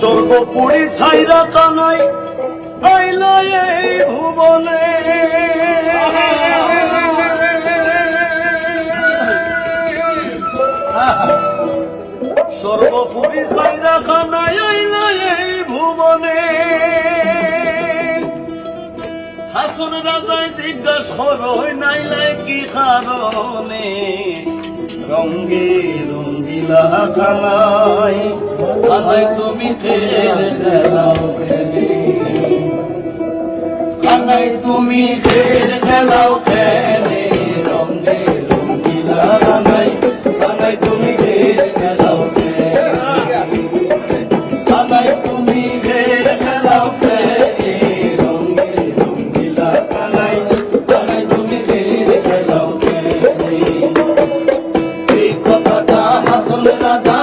স্বর্গপুরী ছাইরা কানাই, আইলা এই ভুবনে। সর্বপুরী ছাইরা কানাই, আইলা এই ভুবনে। হাসন রাজায় জিজ্ঞাসা করই নাইলে কি কারণে? রঙ্গে রঙ্গিলা খানাই খানাই তুমি খেলে তুমি খেলে এই কথাটা রাজার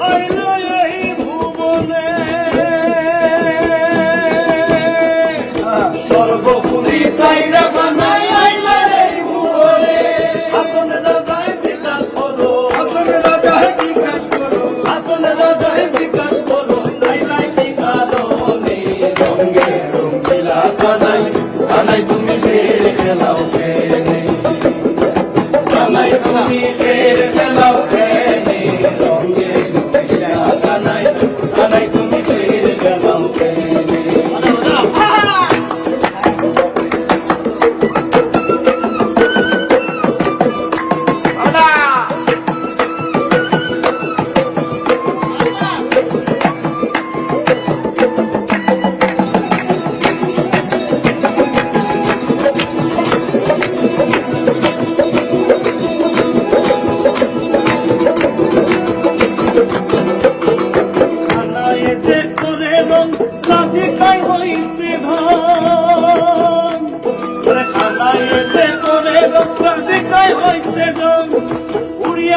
Ayla'ya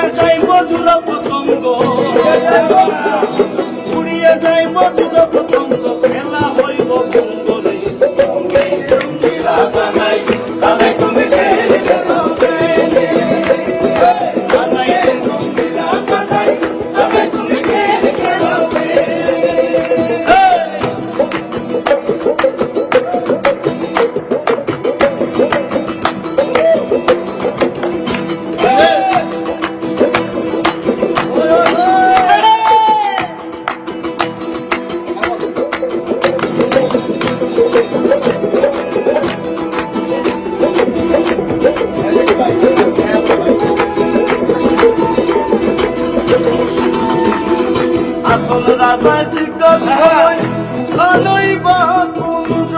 উড়িয়া যাই মধুর পতঙ্গ। আসল রাজা জিজ্ঞাসা ভালোই বা কুঞ্জ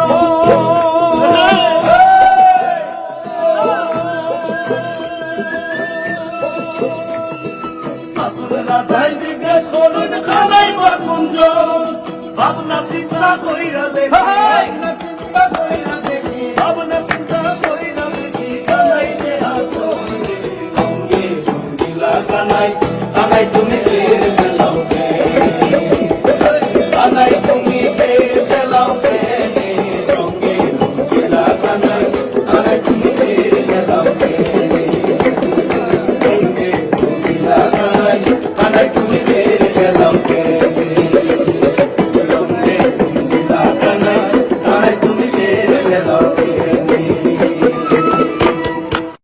রাজাই জিজ্ঞাস করুন খানাই বা কুঞ্জ ভাবনা চিন্তা কইরা দেখি। ভাবনা চিন্তা